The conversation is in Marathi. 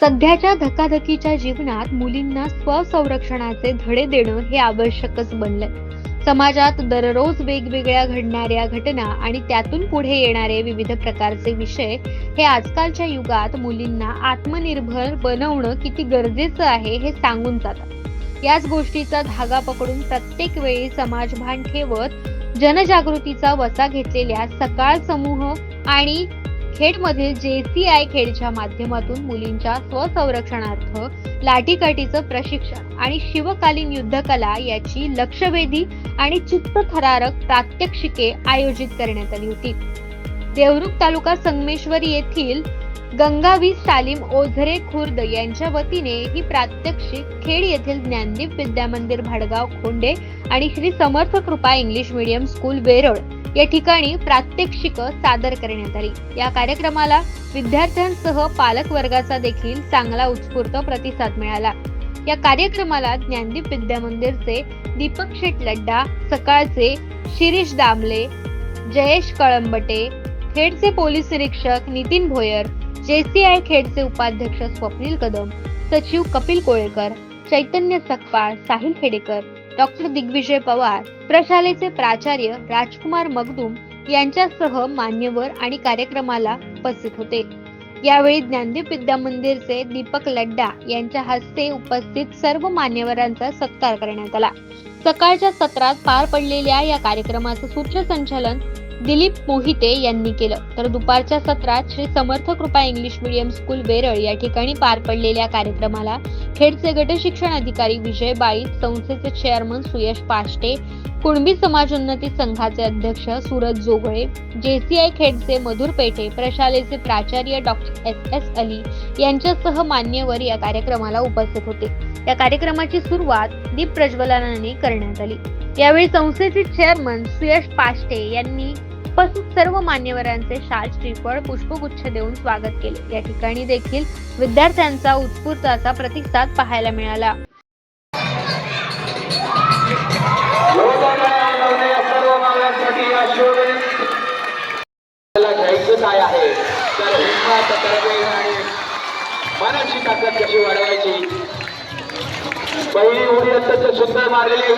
सध्याच्या धकाधकीच्या जीवनात मुलींना स्वसंरक्षणाचे धडे देणं हे आवश्यकच बनलंय. समाजात दररोज वेगवेगळ्या घडणाऱ्या घटना आणि त्यातून पुढे येणारे विविध प्रकारचे विषय हे आजकालच्या युगात मुलींना आत्मनिर्भर बनवणं किती गरजेचं आहे हे सांगून जातात. याच गोष्टीचा धागा पकडून प्रत्येक वेळी समाज भान ठेवत जनजागृतीचा वसा घेतलेल्या सकाळ समूह आणि खेडमधील जे सी आय खेडच्या माध्यमातून मुलींच्या स्वसंरक्षणार्थ लाठीकाठीचं प्रशिक्षण आणि शिवकालीन युद्धकला याची लक्षवेधी आणि चित्तथरारक प्रात्यक्षिके आयोजित करण्यात आली होती. देवरुख तालुका संगमेश्वर येथील गंगावी सालीम ओझरे खुर्द यांच्या वतीने ही प्रात्यक्षिक खेड येथील ज्ञानदीप विद्यामंदिर भाडगाव खोंडे आणि श्री समर्थ कृपा इंग्लिश मीडियम स्कूल वेरळ या ठिकाणी प्रात्यक्षिक सादर करण्यात आली. या कार्यक्रमाला विद्यार्थ्यांसह पालक वर्गाचा देखील चांगला उत्स्फूर्त प्रतिसाद मिळाला. या कार्यक्रमाला ज्ञानदीप विद्यामंदिरचे दीपक शेट लड्डा सकाळचे शिरीष दामले जयेश कळंबटे खेडचे पोलीस निरीक्षक नितीन भोयर जेसीआय खेडचे उपाध्यक्ष स्वप्नील कदम सचिव कपिल कोळेकर चैतन्य सकपाळ साहिल खेडेकर डॉक्टर दिग्विजय पवार प्रशालेचे प्राचार्य राजकुमार मगदूम यांच्यासह मान्यवर आणि कार्यक्रमाला उपस्थित होते. यावेळी ज्ञानदीप विद्या मंदिरचे दीपक लड्डा यांच्या हस्ते उपस्थित सर्व मान्यवरांचा सत्कार करण्यात आला. सकाळच्या सत्रात पार पडलेल्या या कार्यक्रमाचं सूत्रसंचालन दिलीप मोहिते यांनी केलं. तर दुपारच्या सत्रात श्री समर्थ कृपा इंग्लिश मीडियम स्कूल वेरळ या ठिकाणी पार पडलेल्या कार्यक्रमाला खेडचे गट शिक्षण अधिकारी विजय बाईत संस्थेचे चेअरमन सुयश पाष्टे कुणबी समाज उन्नती संघाचे अध्यक्ष सूरज जोगळे जेसीआय खेडचे मधुर पेठे प्रशालेचे प्राचार्य डॉक्टर एस. एस. अली यांच्यासह मान्यवर या कार्यक्रमाला उपस्थित होते. या कार्यक्रमाची सुरुवात दीप प्रज्वलनाने करण्यात आली. यावेळी संस्थेचे चेअरमन सुयश पाष्टे यांनी उपस्थित सर्व मान्यवरांचे शाल श्रीफळ पुष्पगुच्छ देऊन स्वागत केले. या ठिकाणी देखील विद्यार्थ्यांचा उत्स्फूर्त असा प्रतिसाद पाहायला मिळाला. काय आहे? तर हिंमत तरबेज आणि मनाची ताकद कशी वाढवायची? पहिली उडी अत्यंत सुंदर मारलेली